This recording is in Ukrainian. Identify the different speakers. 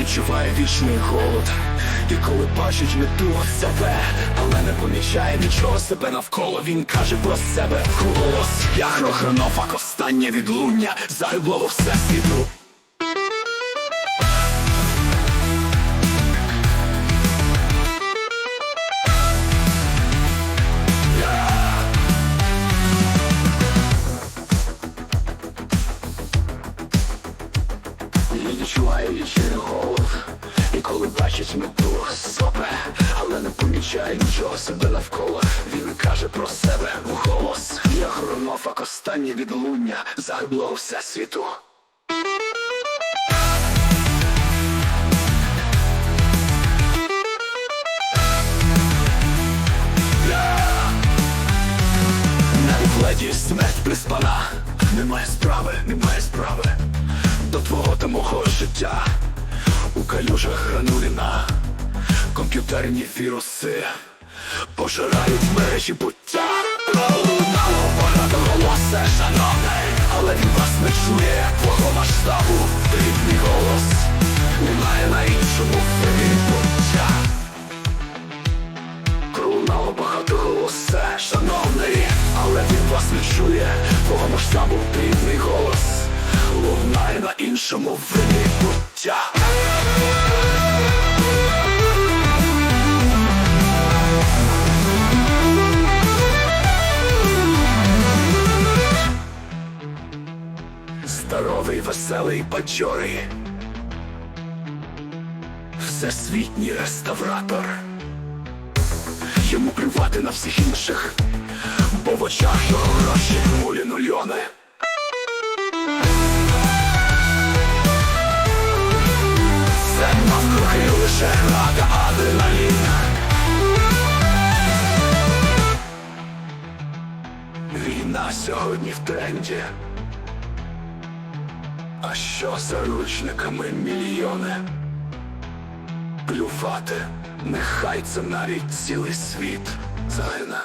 Speaker 1: відчуває вічний голод. І коли бачить мету себе, але не помічає нічого себе навколо, він каже про себе голос. Я хрохронофак, останнє відлуння, все всесвіту. Відчуває голод І коли бачить мету себе Але не помічає нічого себе навколо. Він каже про себе голос. Я хронофак, останнє відлуння Загибло все світу леді смерть приспана. Немає справи, немає справи життя. У калюжах грануліна Комп'ютерні віруси Пожирають мережі буття. Пролунало багато голосе, шановний Але він вас не чує. Твого масштабу Рідний голос. Лунає на іншому фері буття. Пролунало багато голосе, шановний, але він вас не чує, твого масштабу бідний голос. Лунає на іншому вині Здоровий, веселий, бадьорий Всесвітній реставратор Йому плювати на всіх інших, бо в очах його гроші мулі нульйони. Це навкруги лише гра та адреналін. Війна сьогодні в тренді. А що за ручниками мільйони? Плювати, нехай це навіть цілий світ загине.